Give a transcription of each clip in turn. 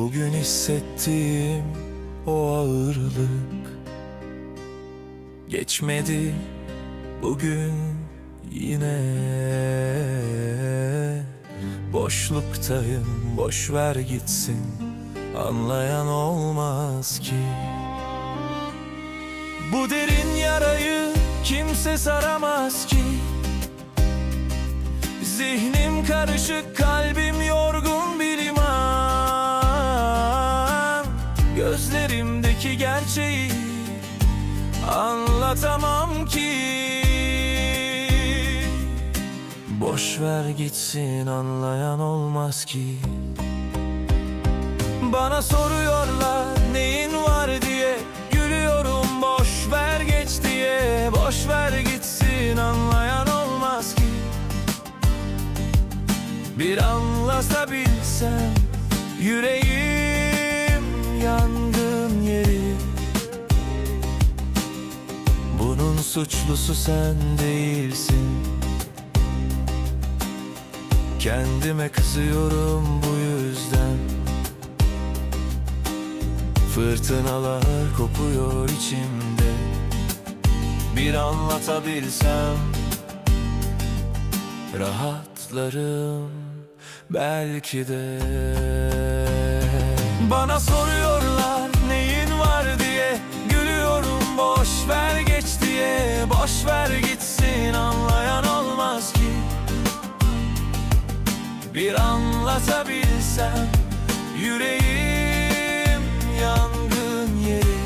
Bugün hissettiğim o ağırlık Geçmedi. Bugün yine Boşluktayım. Boş ver gitsin Anlayan olmaz ki. Bu derin yarayı kimse saramaz ki. Zihnim karışık, kalbim Gözlerimdeki gerçeği anlatamam ki. Boş ver gitsin anlayan olmaz ki. Bana soruyorlar neyin var diye. Gülüyorum boş ver geç diye. Boş ver gitsin anlayan olmaz ki. Bir anlasa bilsem suçlusu sen değilsin. Kendime kızıyorum bu yüzden. Fırtınalar kopuyor içimde. Bir anlatabilsem. Rahatlarım belki de. Bana soruyorlar anlatabilsem Yüreğim yangın yeri.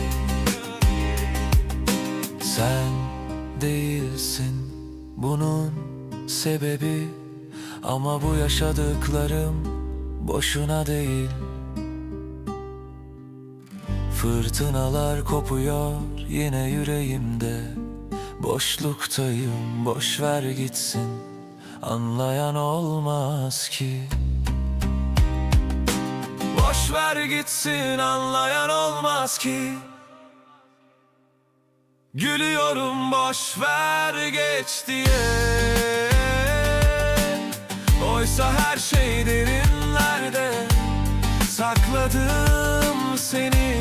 Sen değilsin bunun sebebi Ama bu yaşadıklarım boşuna değil. Fırtınalar kopuyor yine yüreğimde Boşluktayım boş ver gitsin. Anlayan olmaz ki Boş ver gitsin anlayan olmaz ki. Gülüyorum boş ver geç diye. Oysa her şey derinlerde. Sakladım seni